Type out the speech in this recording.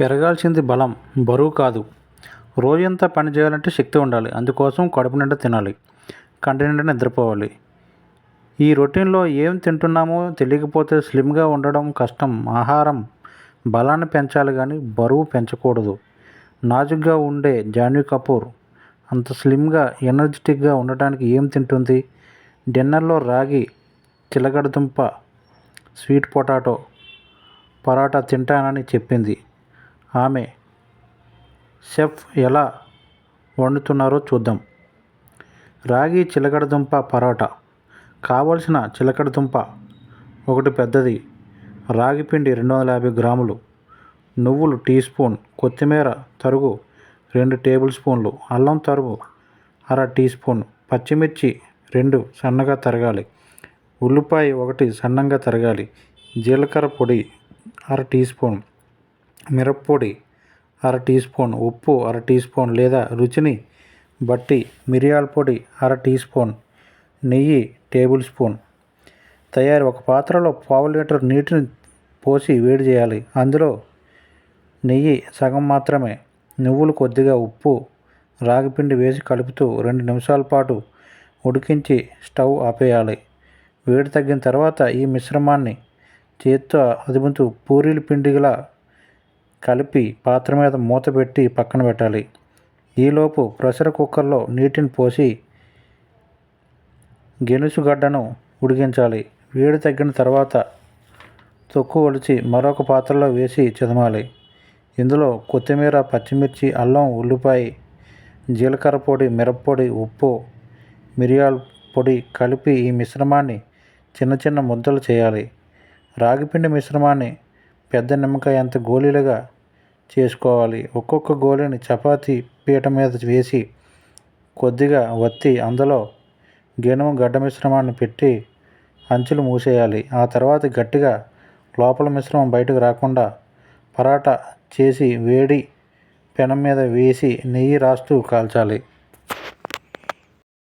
పెరగాల్సింది బలం బరువు కాదు. రోజంతా పని చేయాలంటే శక్తి ఉండాలి. అందుకోసం కడుపు నిండా తినాలి. కంటి నిండా నిద్రపోవాలి. ఈ రొటీన్లో ఏం తింటున్నామో తెలియకపోతే స్లిమ్గా ఉండడం కష్టం ఆహారం బలాన్ని పెంచాలి కానీ బరువు పెంచకూడదు. నాజుగ్గా ఉండే జాన్వీ కపూర్ అంత స్లిమ్గా ఎనర్జెటిక్గా ఉండటానికి ఏం తింటుంది? డిన్నర్లో రాగి చిలకడదుంప స్వీట్ పొటాటో పరాటా తింటానని చెప్పింది. ఆమె షెఫ్ ఎలా వండుతున్నారో చూద్దాం. రాగి చిలకడదుంప పరోటా. కావలసిన చిలకడదుంప ఒకటి పెద్దది. రాగి పిండి రెండు వందల యాభై గ్రాములు. నువ్వులు టీ స్పూన్. కొత్తిమీర తరుగు రెండు టేబుల్ స్పూన్లు. అల్లం తరుగు అర టీ స్పూన్. పచ్చిమిర్చి రెండు సన్నగా తరగాలి. ఉల్లిపాయ ఒకటి సన్నంగా తరగాలి. జీలకర్ర పొడి అర టీ స్పూన్. మిరప్పొడి అర టీ స్పూన్ ఉప్పు అర టీ స్పూన్ లేదా రుచిని బట్టి మిరియాల పొడి అర టీ స్పూన్ నెయ్యి టేబుల్ స్పూన్. తయారు ఒక పాత్రలో పావు లీటర్ నీటిని పోసి వేడి చేయాలి. అందులో నెయ్యి సగం మాత్రమే నువ్వులు కొద్దిగా ఉప్పు రాగిపిండి వేసి కలుపుతూ రెండు నిమిషాల పాటు ఉడికించి స్టవ్ ఆపేయాలి. వేడి తగ్గిన తర్వాత ఈ మిశ్రమాన్ని చేత్తో అదుముతూ పూరీల పిండిలా కలిపి పాత్ర మీద మూత పెట్టి పక్కన పెట్టాలి. ఈలోపు ప్రెషర్ కుక్కర్లో నీటిని పోసి గెనుసుగడ్డను ఉడికించాలి. వేడి తగ్గిన తర్వాత తొక్కు ఒలిచి మరొక పాత్రలో వేసి చిదమాలి. ఇందులో కొత్తిమీర పచ్చిమిర్చి అల్లం ఉల్లిపాయ జీలకర్ర పొడి మిరప్పొడి ఉప్పు మిరియాల పొడి కలిపి ఈ మిశ్రమాన్ని చిన్న చిన్న ముద్దలు చేయాలి. రాగిపిండి మిశ్రమాన్ని పెద్ద నిమ్మకాయ అంత గోళీలుగా చేసుకోవాలి. ఒక్కొక్క గోళీని చపాతీ పీట మీద వేసి కొద్దిగా వత్తి అందులో గెనుము గడ్డ మిశ్రమాన్ని పెట్టి అంచులు మూసేయాలి. ఆ తర్వాత గట్టిగా లోపల మిశ్రమం బయటకు రాకుండా పరాటా చేసి వేడి పెనం మీద వేసి నెయ్యి రాస్తూ కాల్చాలి.